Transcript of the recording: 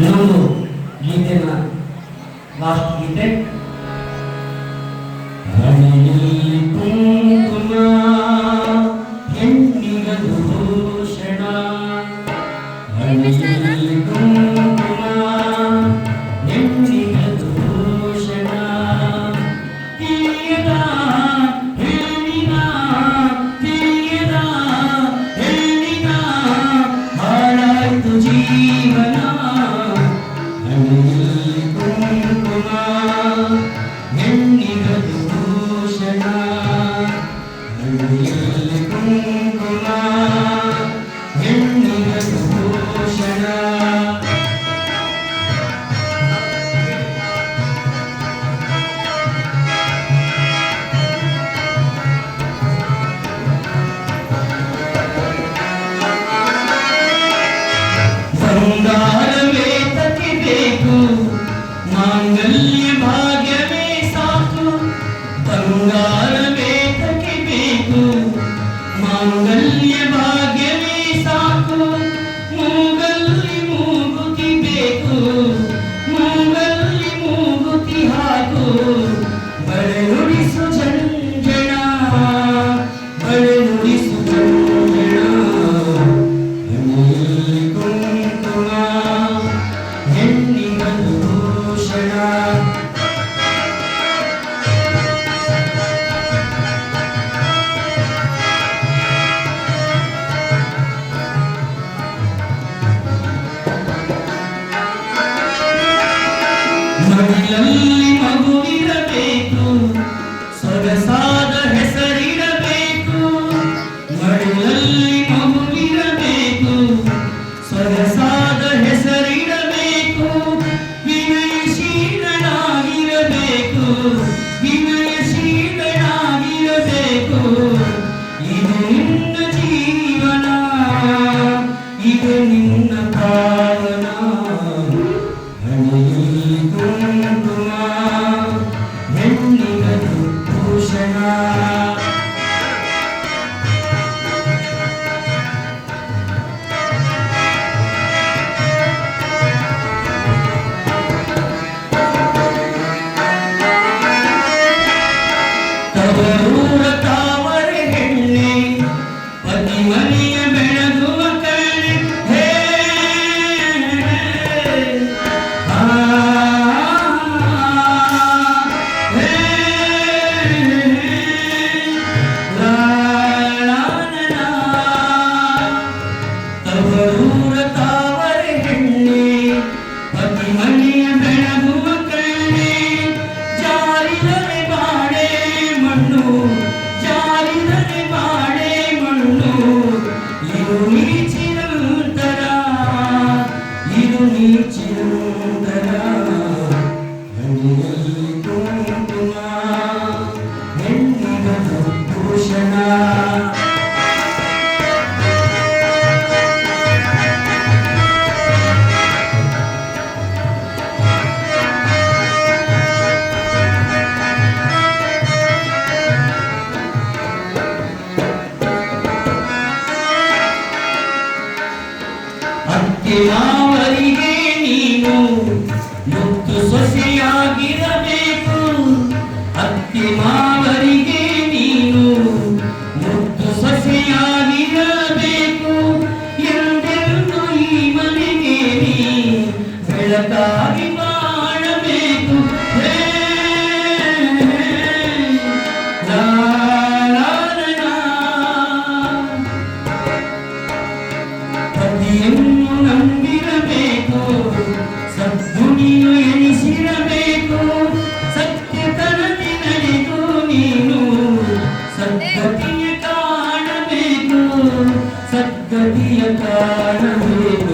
ಇನ್ನೊಂದು ಗೀತೆನ ಲಾಸ್ಟ್ ಗೀತೆ ಹೆಣ್ಣಿನ ಭೂಷಣ ಮನದಲ್ಲಿ ಮಗುವಿರಬೇಕು ಸೊಗಸಾದ ಹೆಸರಿರಬೇಕು. ಮಡಿಲಲ್ಲಿ ಮಗುವಿರಬೇಕು ಸೊಗಸಾದ ಹೆಸರಿರಬೇಕು. ವಿನಯಶೀಲನಾಗಿರಬೇಕು. ವಿನ Todo ಕೆಲವರಿಗೆ ನೀನು ಮುತ್ತು ಸೊಸೆಯಾಗಿರಬೇಕು. ಅತ್ತಿಮಾವರಿಗೆ ನೀನು ಮುತ್ತು ಸೊಸೆಯಾಗಿರಬೇಕು. ಎಂದೆಂದು ಈ ಮನೆಗೆ ನೀ ಬೆಳಕ കാണുന്നു